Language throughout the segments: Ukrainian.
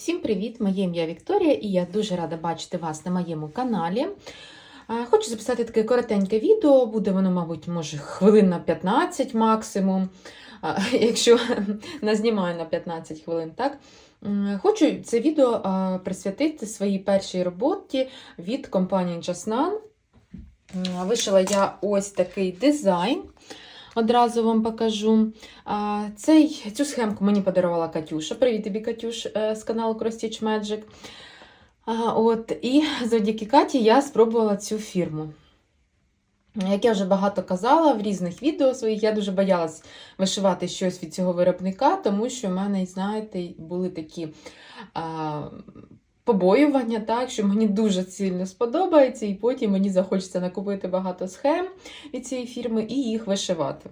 Всім привіт! Моє ім'я Вікторія і я дуже рада бачити вас на моєму каналі. Хочу записати таке коротеньке відео, буде воно, мабуть, може хвилин на 15 максимум, якщо назнімаю на 15 хвилин. так? Хочу це відео присвятити своїй першій роботі від компанії Jasnan. Вишила я ось такий дизайн. Одразу вам покажу. Цей, цю схемку мені подарувала Катюша. Привіт тобі, Катюш, е, з каналу Cross Magic. От, і завдяки Каті я спробувала цю фірму. Як я вже багато казала в різних відео своїх, я дуже боялась вишивати щось від цього виробника, тому що в мене, знаєте, були такі а, побоювання, так, що мені дуже сильно сподобається, і потім мені захочеться накупити багато схем від цієї фірми і їх вишивати.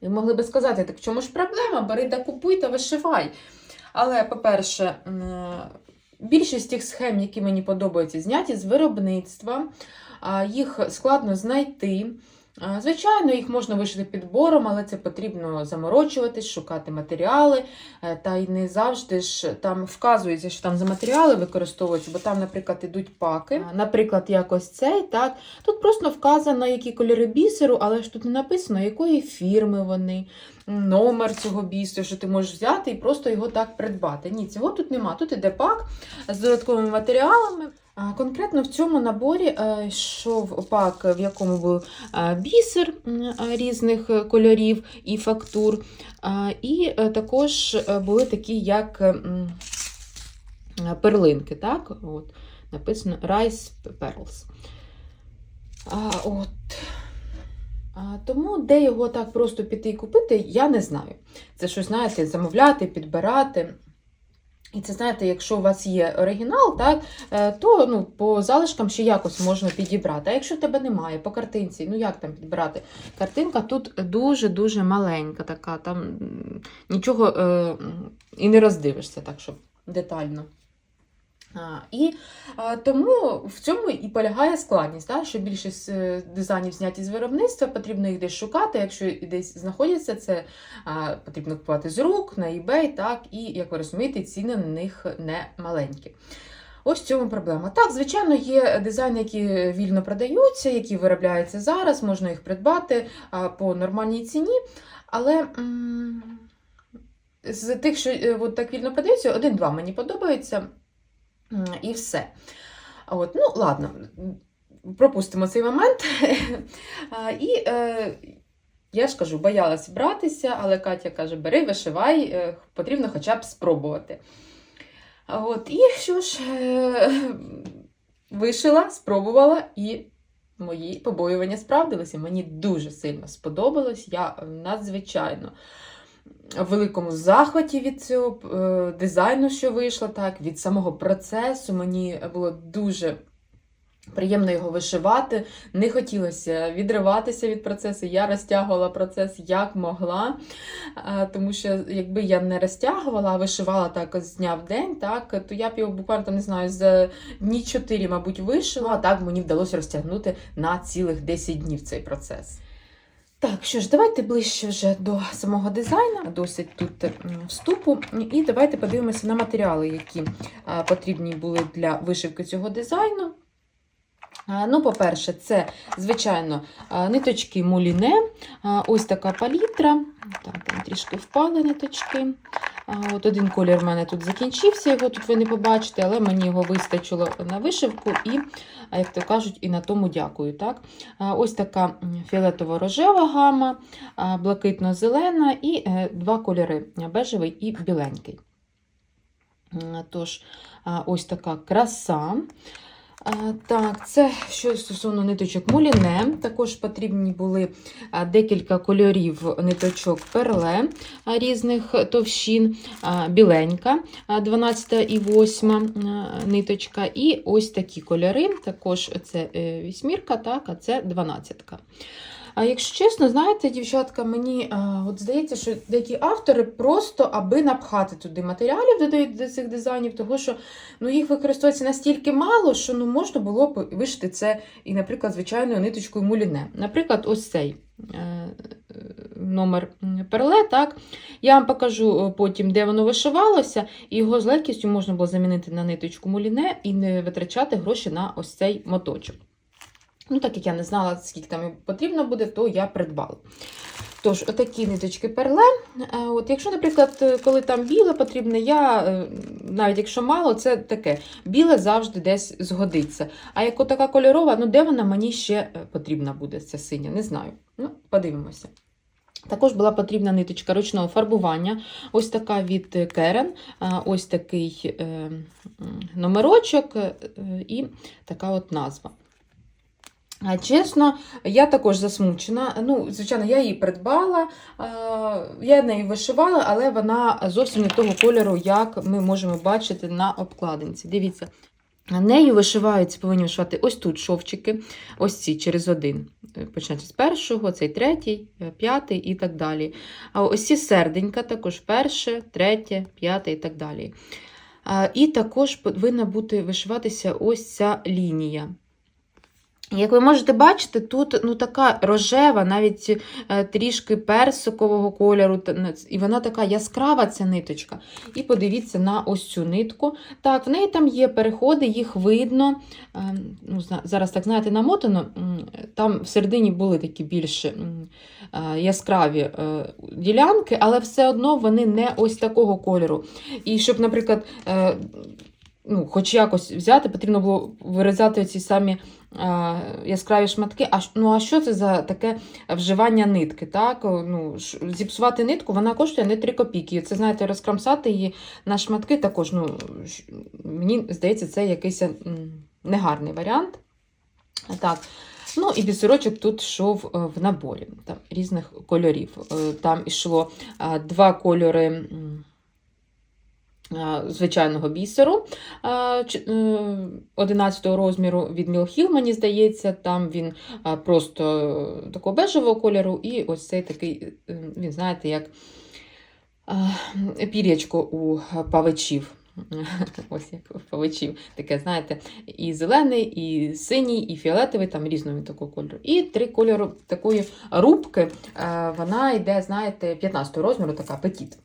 Ви могли би сказати, так в чому ж проблема? Бери та купуй та вишивай. Але, по-перше, більшість тих схем, які мені подобаються, зняті з виробництва, їх складно знайти. Звичайно, їх можна вишити підбором, але це потрібно заморочуватись, шукати матеріали. е, Та й не завжди ж там вказується, що там за матеріали використовуються, бо там, наприклад, ідуть паки. Наприклад, якось цей. так. Тут просто вказано, які кольори бісеру, але ж тут не написано, якої фірми вони, номер цього бісеру, що ти можеш взяти і просто його так придбати. Ні, цього тут нема. Тут іде пак з додатковими матеріалами. Конкретно в цьому наборі е, йшов пак, в якому був е, бісер е, різних е, кольорів і фактур. І е, також е, були такі, як е, перлинки. так? От, написано Rice Pearls. От. Тому де його так просто піти і купити, я не знаю. Це щось, знаєте, замовляти, підбирати. І це, знаєте, якщо у вас є оригінал, так, е, то ну, по залишкам ще якось можна підібрати. А якщо в тебе немає по картинці, ну як там підбирати? Картинка тут дуже-дуже маленька, така, там нічого е, і не роздивишся, так щоб детально. І тому в цьому і полягає складність, так, що більшість е, дизайнів зняті з виробництва, потрібно їх десь шукати. Якщо десь знаходяться, це потрібно купувати з рук на eBay, так, і, як ви розумієте, ціни на них не маленькі. Ось в цьому проблема. Так, звичайно, є дизайни, які вільно продаються, які виробляються зараз, можна їх придбати по нормальній ціні. Але з тих, що е, от так вільно продаються, один-два мені подобаються. І все. От, ну, ладно, пропустимо цей момент. І е, я ж кажу, боялась братися, але Катя каже: бери, вишивай, е, потрібно хоча б спробувати. От, і що ж, е, вишила, спробувала, і мої побоювання справдилися. Мені дуже сильно сподобалось. Я надзвичайно в великому захваті від цього е, дизайну, що вийшло, так, від самого процесу. Мені було дуже приємно його вишивати. Не хотілося відриватися від процесу. Я розтягувала процес як могла. Тому що якби я не розтягувала, а вишивала так з дня в день, так, то я б його буквально не знаю, за дні 4, мабуть, вишила. А так мені вдалося розтягнути на цілих 10 днів цей процес. Так, що ж, давайте ближче вже до самого дизайну, досить тут м, вступу. І давайте подивимося на матеріали, які потрібні були для вишивки цього дизайну. Ну, по-перше, це, звичайно, ниточки муліне, ось така палітра. Так, там трішки впали ниточки. От один колір в мене тут закінчився, його тут ви не побачите, але мені його вистачило на вишивку і, як то кажуть, і на тому дякую. Так? Ось така фіолетово-рожева гама, блакитно-зелена і е, два кольори бежевий і біленький. Тож, ось така краса. Так, це що стосовно ниточок муліне. Також потрібні були декілька кольорів ниточок перле різних товщин, біленька, а, 12 і 8 ниточка, і ось такі кольори. Також це е, вісьмірка, так, а це 12. А якщо чесно, знаєте, дівчатка, мені а, от здається, що деякі автори просто аби напхати туди матеріалів додають до цих дизайнів, того що ну, їх використовується настільки мало, що ну, можна було б вишити це і, наприклад, звичайною ниточкою муліне. Наприклад, ось цей. Е, е, номер перле. Так? Я вам покажу е, потім, де воно вишивалося, і його з легкістю можна було замінити на ниточку муліне і не витрачати гроші на ось цей моточок. Ну, так як я не знала, скільки там потрібно буде, то я придбала. Тож, отакі ниточки перле. Е, От, якщо, наприклад, коли там біле потрібне, я е, навіть якщо мало, це таке. Біле завжди десь згодиться. А як така кольорова, ну де вона мені ще е, потрібна буде, ця синя, не знаю. Ну, подивимося. Також була потрібна ниточка ручного фарбування. Ось така від Керен, ось такий номерочок і така от назва. Чесно, я також засмучена. Ну, звичайно, я її придбала, я нею вишивала, але вона зовсім не того кольору, як ми можемо бачити на обкладинці. Дивіться, нею вишиваються, повинні вишивати ось тут шовчики, ось ці через один. Е, Починаючи з першого, цей третій, е, п'ятий і так далі. А ось ці серденька також перше, третє, п'яте і так далі. І також повинна бути вишиватися ось ця лінія. Як ви можете бачити, тут ну, така рожева, навіть е, трішки персикового кольору, і вона така яскрава, ця ниточка. І подивіться на ось цю нитку. Так, в неї там є переходи, їх видно. Е, ну, зараз, так знаєте, намотано. Там всередині були такі більш е, яскраві ділянки, але все одно вони не ось такого кольору. І щоб, наприклад, ну, хоч якось взяти, потрібно було вирізати ці самі е, яскраві шматки. А, ну, а що це за таке вживання нитки? Так? Ну, зіпсувати нитку, вона коштує не 3 копійки. Це, знаєте, розкрамсати її на шматки також. Ну, мені здається, це якийсь негарний варіант. Так. Ну і бісерочок тут йшов е, в наборі там, різних кольорів. Е, Там йшло два кольори звичайного бісеру е, ч- е, 11 розміру від Мілхіл, мені здається, там він е, просто такого бежевого кольору, і ось цей такий, е, він, знаєте, як е, пір'ячко у павичів. Ось як павичів. Таке, знаєте, і зелений, і синій, і фіолетовий, там різного такого кольору. І три кольору такої рубки. е, Вона йде, знаєте, 15 розміру, така петіт.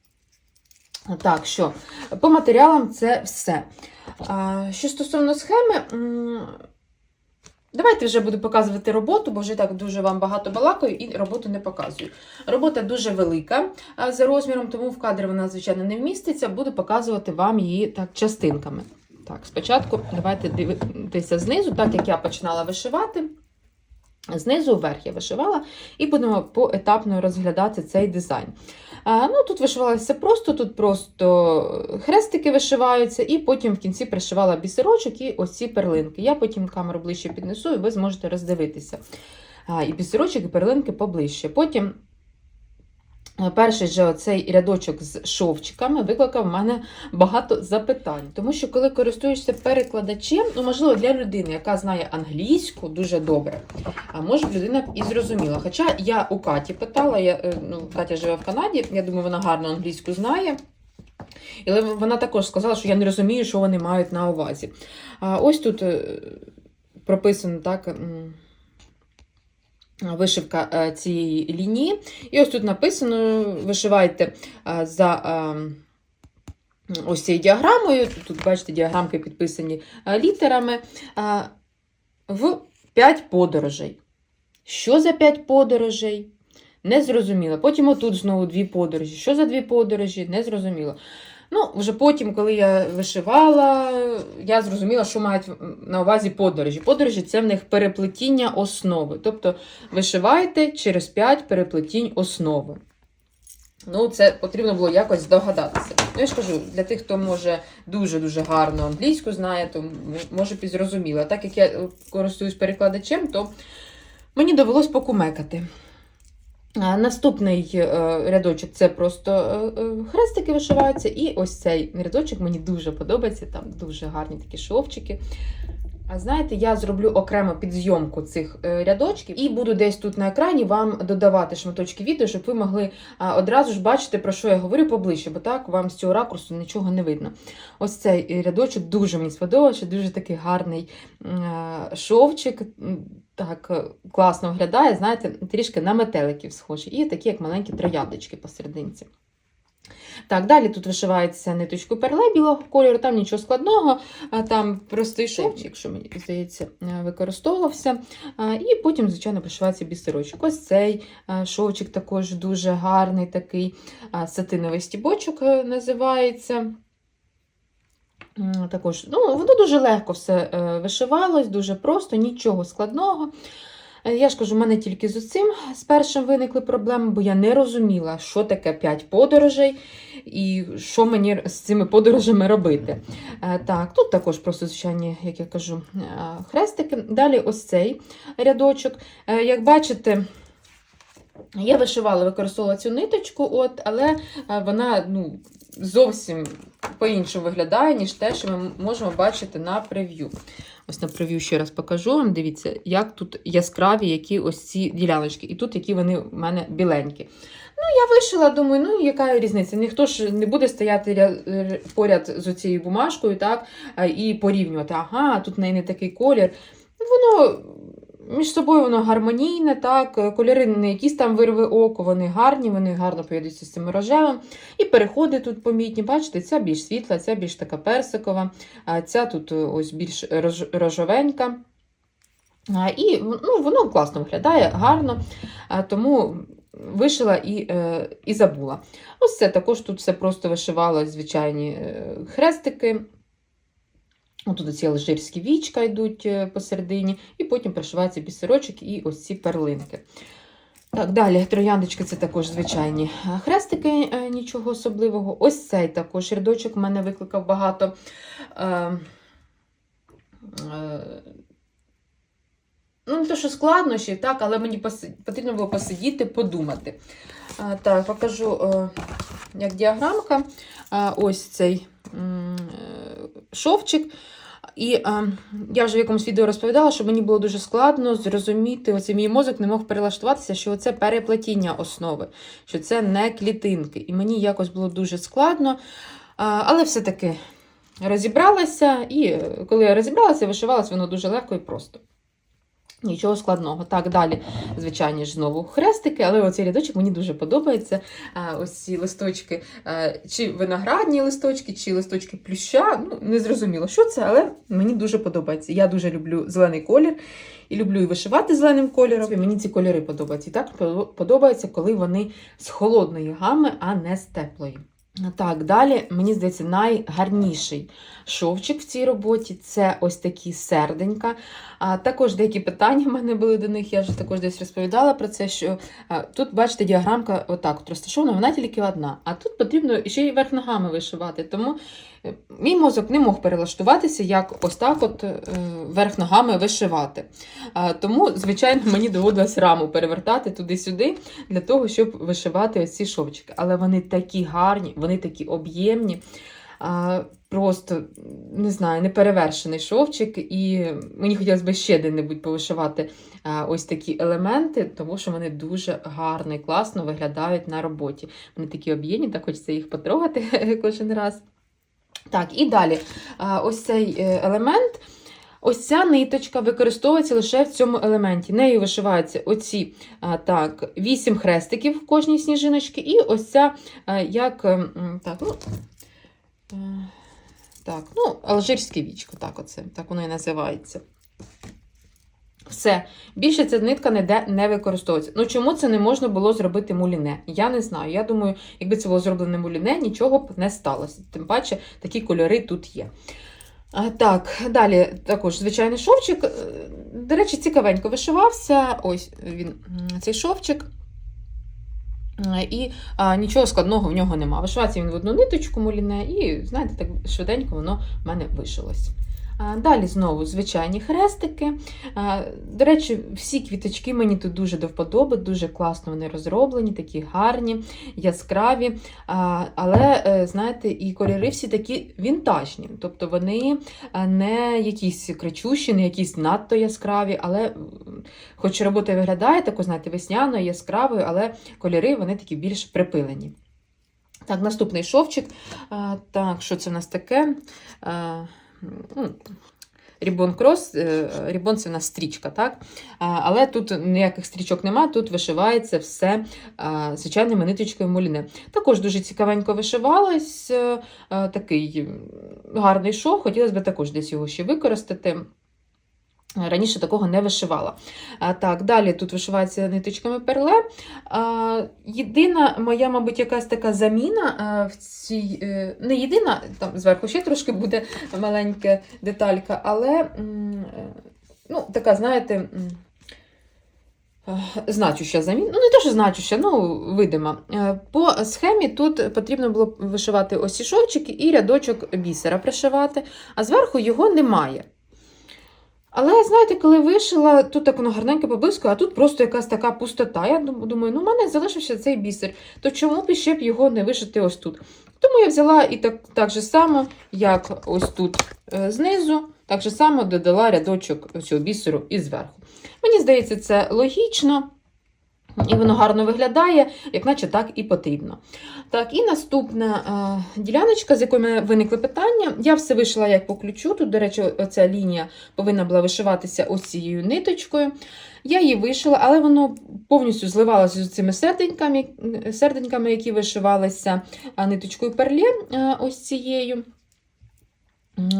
Так, що по матеріалам це все. Що стосовно схеми, давайте вже буду показувати роботу, бо вже так дуже вам багато балакаю і роботу не показую. Робота дуже велика за розміром, тому в кадр вона, звичайно, не вміститься. Буду показувати вам її так частинками. Так, спочатку давайте дивитися знизу, так як я починала вишивати. Знизу вверх я вишивала, і будемо поетапно розглядати цей дизайн. Ну, тут вишивалося просто, тут просто хрестики вишиваються, і потім в кінці пришивала бісерочок і ось ці перлинки. Я потім камеру ближче піднесу, і ви зможете роздивитися. І бісерочок, і перлинки поближче. Потім е, перший же оцей рядочок з шовчиками викликав в мене багато запитань. Тому що, коли користуєшся перекладачем, ну, можливо, для людини, яка знає англійську дуже добре, а може людина і зрозуміла. Хоча я у Каті питала, я, е, ну, Катя живе в Канаді, я думаю, вона гарно англійську знає. Але вона також сказала, що я не розумію, що вони мають на увазі. А ось тут е, прописано так. М, Вишивка е, цієї лінії. І ось тут написано: вишивайте е, за е, ось цією діаграмою. Тут, бачите, діаграмки підписані е, літерами. е, В 5 подорожей. Що за 5 подорожей? Не зрозуміло. Потім отут знову дві подорожі. Що за дві подорожі? Не зрозуміло. Ну, вже потім, коли я вишивала, я зрозуміла, що мають на увазі подорожі. Подорожі це в них переплетіння основи. Тобто вишивайте через 5 переплетінь основи. Ну, це потрібно було якось здогадатися. Ну, я ж кажу, для тих, хто може дуже-дуже гарно англійську знає, то може. А так як я користуюсь перекладачем, то мені довелось покумекати. Наступний е, рядочок це просто е, е, хрестики вишиваються. І ось цей рядочок мені дуже подобається. Там дуже гарні такі шовчики. А знаєте, я зроблю окремо підзйомку цих е, рядочків і буду десь тут на екрані вам додавати шматочки відео, щоб ви могли одразу ж бачити, про що я говорю поближче, бо так вам з цього ракурсу нічого не видно. Ось цей рядочок дуже мені сподобався, дуже такий гарний е, шовчик. Так е, класно виглядає, знаєте, трішки на метеликів схожі. І такі, як маленькі трояндочки посерединці. Так, далі тут вишивається ниточкою перле білого кольору, там нічого складного, там простий шовчик, якщо мені здається, е, використовувався. І потім, звичайно, пришивається бісерочок. Ось цей е, шовчик також дуже гарний, такий сатиновий стібочок е, називається. Також, ну, воно дуже легко все вишивалось, дуже просто, нічого складного. Е, Я ж кажу, в мене тільки з цим з першим виникли проблеми, бо я не розуміла, що таке 5 подорожей і що мені з цими подорожами робити. Е, Так, тут також просто звичайні, як я кажу, е, хрестики. Далі ось цей рядочок. Як бачите, я вишивала, використовувала цю ниточку, от, але вона ну, зовсім по-іншому виглядає, ніж те, що ми можемо бачити на прев'ю. Ось на прев'ю ще раз покажу вам. Дивіться, як тут яскраві які ось ці діляночки. І тут які вони в мене біленькі. Ну, я вишила, думаю, ну яка різниця? Ніхто ж не буде стояти поряд з цією бумажкою, так, і порівнювати. Ага, тут в неї не такий колір. Воно між собою воно гармонійне, так, кольори не якісь там вирви око, вони гарні, вони гарно поєднуються з цим рожевим. І переходи тут помітні. Бачите, ця більш світла, ця більш така персикова, ця тут е, ось більш рож- рожовенька. І ну, воно класно виглядає, гарно, тому вишила і, е, і забула. Ось це також тут все просто вишивало звичайні е, хрестики. Тут ці алжирські вічка йдуть е, посередині, і потім пришивається бісерочок і ось ці перлинки. Так, далі трояндочки це також звичайні е, хрестики, е, нічого особливого. Ось цей також рядочок в мене викликав багато. Ну, не те, що складнощів, так, але мені потрібно було посидіти, подумати. Так, покажу, е, як діаграмка. Ось цей е, шовчик. І е, я вже в якомусь відео розповідала, що мені було дуже складно зрозуміти, оцей мій мозок не мог перелаштуватися, що це переплетіння основи, що це не клітинки. І мені якось було дуже складно. Е, але все-таки розібралася, і коли я розібралася, вишивалася воно дуже легко і просто. Нічого складного. Так, далі, звичайно ж, знову хрестики, але оцей рядочок мені дуже подобається. Ось ці листочки, чи виноградні листочки, чи листочки плюща. Ну, не зрозуміло, що це, але мені дуже подобається. Я дуже люблю зелений колір і люблю і вишивати зеленим кольором. І мені ці кольори подобаються. І так подобається, коли вони з холодної гами, а не з теплої. Так, далі, мені здається, найгарніший шовчик в цій роботі це ось такі серденька. А також деякі питання в мене були до них. Я вже також десь розповідала про це, що а, тут, бачите, діаграмка отак от розташована, вона тільки одна. А тут потрібно ще й верх ногами вишивати. Тому мій мозок не мог перелаштуватися, як ось так от е, верх ногами вишивати. Тому, звичайно, мені доводилось раму перевертати туди-сюди для того, щоб вишивати ось ці шовчики. Але вони такі гарні, вони такі об'ємні. Просто не знаю, неперевершений шовчик, і мені хотілося б ще де-небудь повишивати ось такі елементи, тому що вони дуже гарно і класно виглядають на роботі. Вони такі об'ємні, так хочеться їх потрогати кожен раз. Так, і далі. Ось цей е, елемент. Ось ця ниточка використовується лише в цьому елементі. Нею вишиваються оці так, 8 хрестиків в кожній сніжиночці, і ось ця а, як так, ну, е, так, ну, алжирське вічко, так, оце, так воно і називається. Все. Більше ця нитка ніде не використовується. Ну чому це не можна було зробити муліне? Я не знаю. Я думаю, якби це було зроблено муліне, нічого б не сталося. Тим паче, такі кольори тут є. А, так, далі також звичайний шовчик. Е, До речі, цікавенько вишивався. Ось він, цей шовчик. Е, І а, нічого складного в нього нема. Вишивається він в одну ниточку муліне, і, знаєте, так швиденько воно в мене вишилось. Далі знову звичайні хрестики. До речі, всі квіточки мені тут дуже до вподоби, дуже класно вони розроблені, такі гарні, яскраві. Але, е, знаєте, і кольори всі такі вінтажні. Тобто вони е, не якісь кричущі, не якісь надто яскраві, але хоч робота виглядає тако, знаєте, весняною, яскравою, але кольори вони такі більш припилені. Так, наступний шовчик. Так, що це в нас таке? Ну, Рібон крос, е, рібон це в нас стрічка, так? Але тут ніяких стрічок нема, тут вишивається все звичайними ниточкою муліне. Також дуже цікавенько вишивалось, е, е, такий гарний шов, хотілося б також десь його ще використати. Раніше такого не вишивала. А, так, далі тут вишивається ниточками перле. А, єдина моя, мабуть, якась така заміна в цій. е, Не єдина, там зверху ще трошки буде маленька деталька, але е, ну, така, знаєте. Значуща заміна, ну не те, що значуща, ну видима. Е, По схемі тут потрібно було вишивати шовчики і рядочок бісера пришивати, а зверху його немає. Але знаєте, коли вишила, тут так воно гарненько поблизько, а тут просто якась така пустота. Я думаю, ну в мене залишився цей бісер, то чому б ще б його не вишити ось тут? Тому я взяла і так, так же само, як ось тут е, знизу, так же само додала рядочок цього бісеру і зверху. Мені здається, це логічно. І воно гарно виглядає, як наче так і потрібно. Так, і наступна е, діляночка, з якої мене виникли питання. Я все вишила як по ключу. Тут, до речі, оця лінія повинна була вишиватися ось цією ниточкою. Я її вишила, але воно повністю зливалося з цими серденьками, серденьками які вишивалися ниточкою перлє е, ось цією.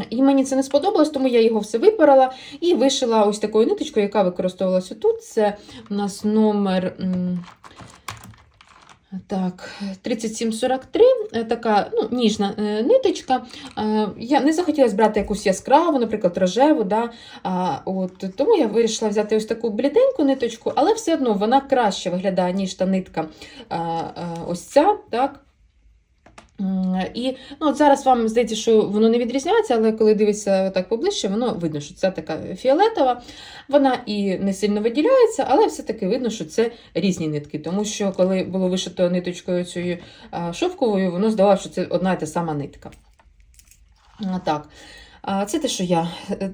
І мені це не сподобалось, тому я його все випарала і вишила ось такою ниточкою, яка використовувалася тут. Це у нас номер так, 3743, е, така ну, ніжна е, ниточка. Е, Я не захотіла брати якусь яскраву, наприклад, рожеву. Да? От, тому я вирішила взяти ось таку бліденьку ниточку, але все одно вона краще виглядає, ніж та нитка ось ця. Так? І ну, от зараз вам здається, що воно не відрізняється, але коли дивишся так поближче, воно видно, що це така фіолетова. Вона і не сильно виділяється, але все-таки видно, що це різні нитки. Тому що коли було вишито ниточкою цією шовковою, воно здавалося, що це одна і та сама нитка. Так. Це те, що я е,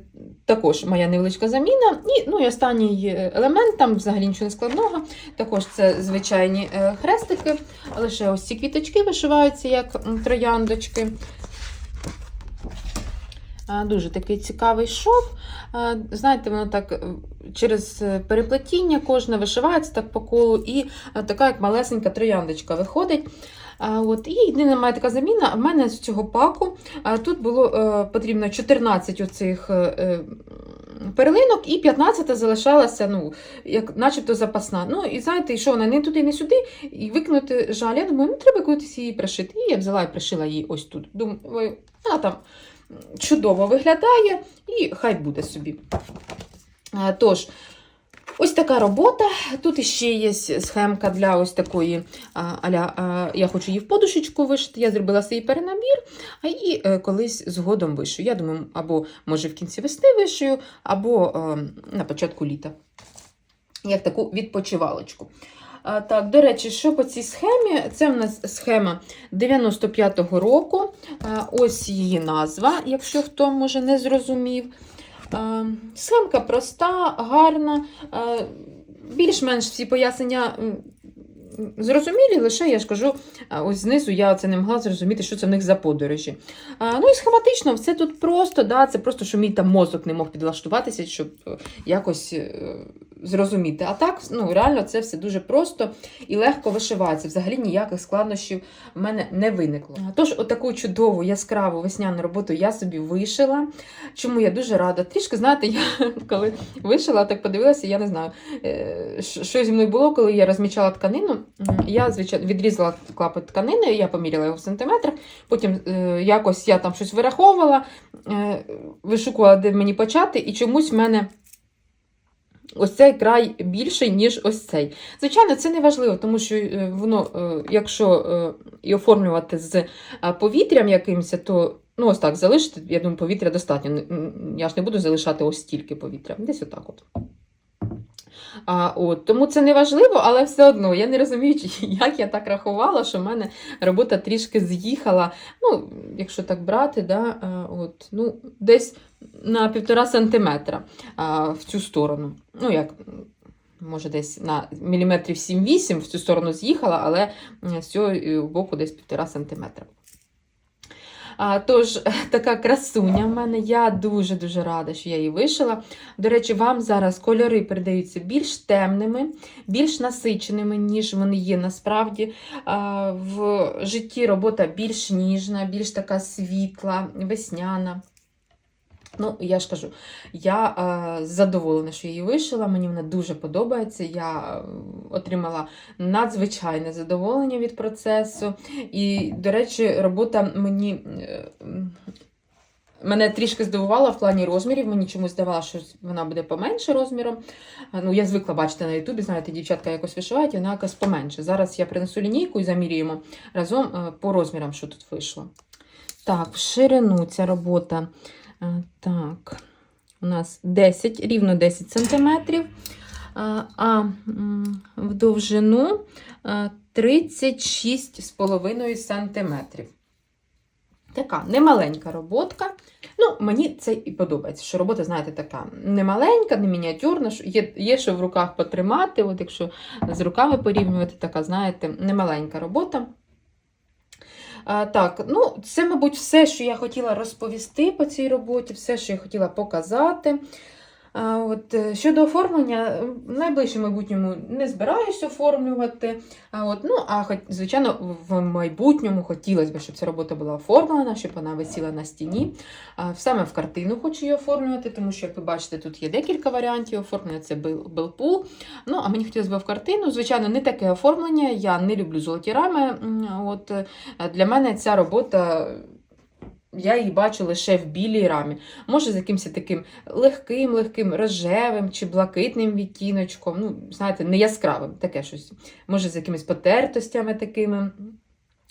також моя невеличка заміна. І, ну, і останній е, елемент, там взагалі нічого не складного. Також це звичайні е, хрестики, лише ось ці квіточки вишиваються як трояндочки. Дуже такий цікавий шов. Знаєте, воно так е, через е, переплетіння кожне вишивається так по колу, і е, така як малесенька трояндочка виходить. От, і єдина моя така заміна. В мене з цього паку тут було потрібно 14 оцих перлинок, і 15 залишалася, ну, як, начебто запасна. Ну, і знаєте, що вона не туди, не сюди, і викинути жаль. Я думаю, ну треба кудись її пришити. І я взяла і пришила її ось тут. Думаю, вона там чудово виглядає, і хай буде собі. Тож, ось така робота. Тут іще є схемка для ось такої аля, я хочу її в подушечку вишити. Я зробила свій перенабір, і е, колись згодом вишию. Я думаю, або може в кінці весни вишию, або е, на початку літа. Як таку відпочивалочку. Так, до речі, що по цій схемі? Це в нас схема 95-го року. Ось її назва, якщо хто може не зрозумів. Схемка проста, гарна. Більш-менш всі пояснення зрозумілі, лише я ж кажу, ось знизу я це не могла зрозуміти, що це в них за подорожі. А, ну і схематично, все тут просто, да, це просто, що мій там мозок не мог підлаштуватися, щоб е, якось е, зрозуміти. А так, ну реально, це все дуже просто і легко вишивається. Взагалі ніяких складнощів в мене не виникло. Тож, отаку чудову яскраву весняну роботу я собі вишила. Чому я дуже рада. Трішки, знаєте, я коли вишила, так подивилася, я не знаю, що зі мною було, коли я розмічала тканину. Я, звичайно, відрізала клапоть тканини, я поміряла його в сантиметрах, потім е, якось я там щось вираховувала, е, вишукувала, де мені почати, і чомусь в мене. Ось цей край більший, ніж ось цей. Звичайно, це не важливо, тому що е, воно, е, якщо е, і оформлювати з повітрям якимось, то Ну, ось так залишити, я думаю, повітря достатньо. Я ж не буду залишати ось стільки повітря. Десь отак от. А, от, тому це не важливо, але все одно я не розумію, як я так рахувала, що в мене робота трішки з'їхала. Ну, якщо так брати, да, а, от, ну, десь на півтора сантиметра а, в цю сторону. Ну, як, може, десь на міліметрів 7-8 в цю сторону з'їхала, але з цього е, боку десь півтора сантиметра. Тож, така красуня в мене. Я дуже-дуже рада, що я її вишила. До речі, вам зараз кольори передаються більш темними, більш насиченими, ніж вони є насправді. В житті робота більш ніжна, більш така світла, весняна. Ну, я ж кажу, я е, задоволена, що її вишила. Мені вона дуже подобається. Я отримала надзвичайне задоволення від процесу. І, до речі, робота мені. е, Мене трішки здивувала в плані розмірів. Мені чомусь здавалося, що вона буде поменше розміром. Ну, я звикла бачити на Ютубі, знаєте, дівчатка якось вишивають, і вона якось поменше. Зараз я принесу лінійку і замірюємо разом е, по розмірам, що тут вийшло. Так, в ширину ця робота. Так, у нас 10, рівно 10 сантиметрів. А, в довжину е, 36,5 сантиметрів. Така немаленька роботка. Ну, мені це і подобається, що робота, знаєте, така немаленька, не мініатюрна, є, є що в руках потримати. От якщо з руками порівнювати, така, знаєте, немаленька робота. Так, ну, це, мабуть, все, що я хотіла розповісти по цій роботі, все, що я хотіла показати. От, е, щодо оформлення, е, в найближчому майбутньому не збираюся оформлювати. А, от, ну, а звичайно, в майбутньому хотілося б, щоб ця робота була оформлена, щоб вона висіла на стіні. Саме в картину хочу її оформлювати, тому що, як ви бачите, тут є декілька варіантів оформлення. Це бел- белпул. Ну, а мені хотілося б в картину. Звичайно, не таке оформлення. Я не люблю золоті рами. От, е, для мене ця робота. Я її бачу лише в білій рамі. Може, з якимось таким легким, легким рожевим чи блакитним відтіночком. Ну, знаєте, не яскравим, таке щось. Може, з якимись потертостями такими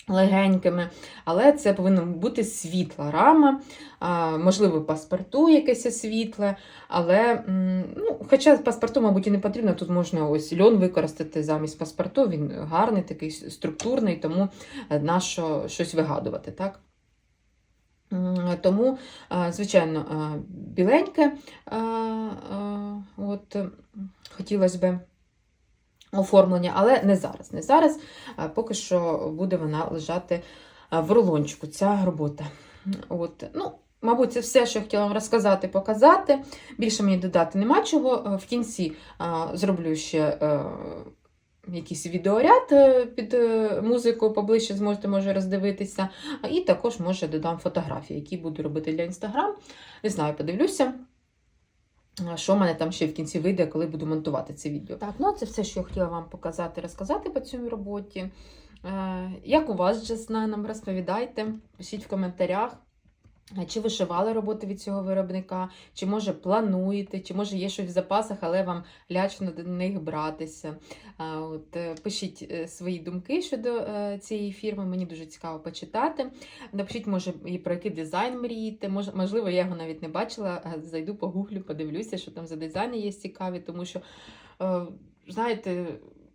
легенькими. Але це повинна бути світла рама, можливо, паспорту якесь світле. Але, ну, хоча паспорту, мабуть, і не потрібно, тут можна ось льон використати замість паспорту. Він гарний, такий структурний, тому е, нащо щось вигадувати, так? Тому, звичайно, біленьке, от, хотілося б оформлення, але не зараз. Не зараз, поки що буде вона лежати в рулончику, ця робота. От, ну, Мабуть, це все, що я хотіла вам розказати, показати. Більше мені додати нема чого. Е, В кінці зроблю ще е, якийсь відеоряд е, під е, музику поближче зможете може роздивитися. І також, може, додам фотографії, які буду робити для Інстаграм. Не знаю, подивлюся. Що в мене там ще в кінці вийде, коли буду монтувати це відео. Так, ну це все, що я хотіла вам показати, розказати по цій роботі. Е, Як у вас, Джесна, нам розповідайте, пишіть в коментарях. Чи вишивали роботи від цього виробника, чи може плануєте, чи може є щось в запасах, але вам лячно до них братися. От, е, пишіть е, свої думки щодо е, цієї фірми, мені дуже цікаво почитати. Напишіть, може, і про який дизайн мрієте. Можливо, я його навіть не бачила. Зайду погуглю, подивлюся, що там за дизайни є цікаві, тому що, знаєте,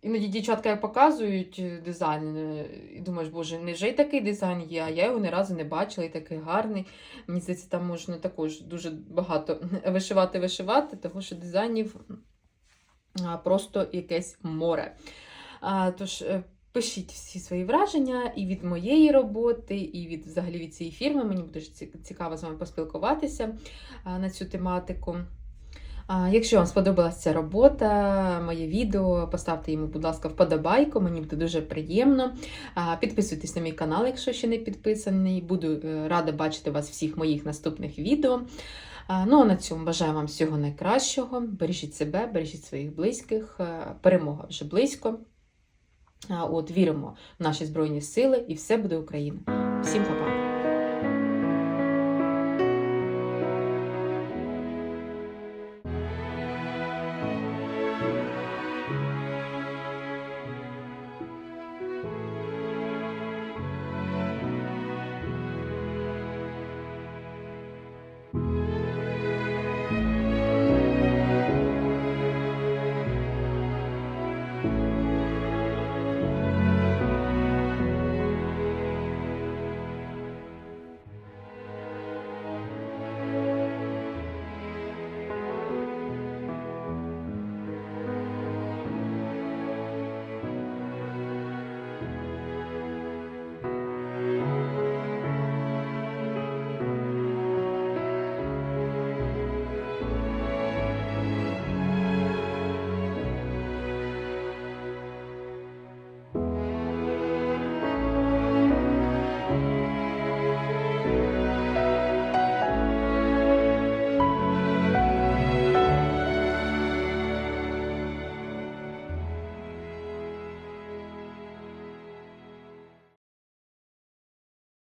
Іноді дівчатка показують е, дизайн, е, і думаєш, боже, невже й такий дизайн є, а я його ні разу не бачила, і такий гарний. Мені здається, там можна також дуже багато вишивати, вишивати, тому що дизайнів просто якесь море. Тож е, пишіть всі свої враження і від моєї роботи, і від взагалі від цієї фірми. Мені буде цікаво з вами поспілкуватися на цю тематику. Якщо вам сподобалася ця робота, моє відео, поставте йому, будь ласка, вподобайку, мені буде дуже приємно. Підписуйтесь на мій канал, якщо ще не підписаний. Буду е, рада бачити вас всіх моїх наступних відео. Ну а на цьому бажаю вам всього найкращого. Бережіть себе, бережіть своїх близьких. Е, Перемога вже близько. От віримо в наші Збройні Сили і все буде Україна. Всім па-па!